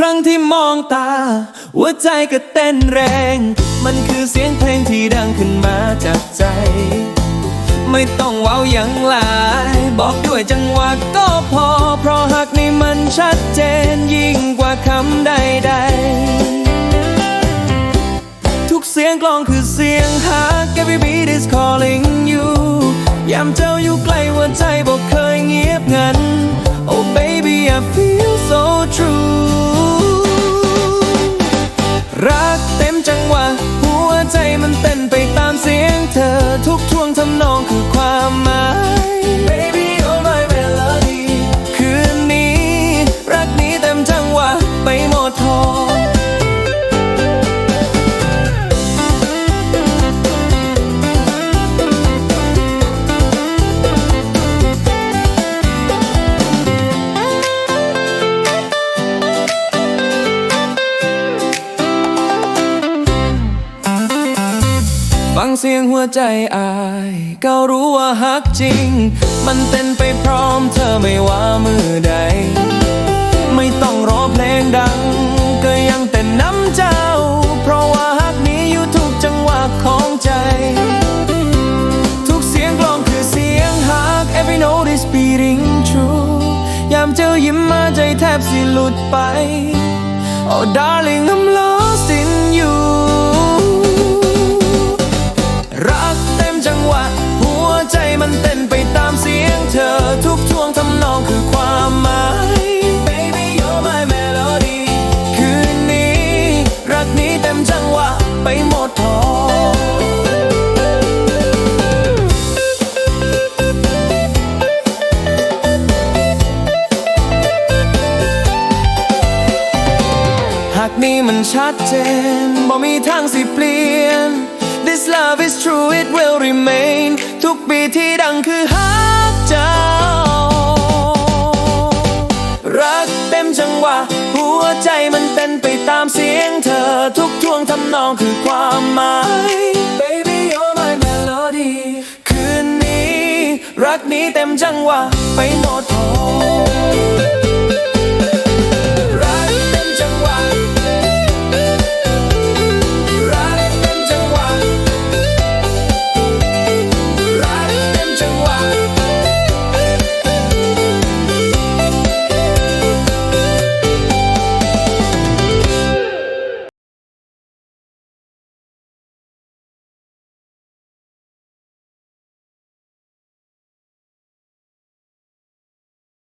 ครั้งที่มองตา หัวใจก็เต้นแรง มันคือเสียงเพลงที่ดังขึ้นมาจากใจ ไม่ต้องว้าอย่างหลาย บอกด้วยจังหวะก็พอ เพราะหักนี่มันชัดเจนยิ่งกว่าคำใดๆ ทุกเสียงกลองคือเสียงฮัก Every beat is calling you ยามเจ้าอยู่ใกล้หัวใจบอกเคยเงียบงัน Oh baby I feel so true เสียงหัวใจอาย ก็รู้ว่าฮักจริง มันเต้นไปพร้อมเธอไม่ว่ามือใด ไม่ต้องรอเพลงดัง ก็ยังเต้นน้ำเจ้า เพราะว่าฮักนี้อยู่ทุกจังหวะของใจ ทุกเสียงกลองคือเสียงฮัก every note is beating true ยามเจอยิ้มมาใจแทบสิหลุดไป Oh darling I'm นี่มันชัดเจนบ่มีทางสิเปลี่ยน This love is true it will remain ทุกปีที่ดังคือฮักเจ้า รักเต็มจังหวะ หัวใจมันเต้นไปตามเสียงเธอ ทุกท่วงทำนองคือความหมาย Baby you're my melody คืนนี้ รักนี้เต็มจังหวะ ไปหม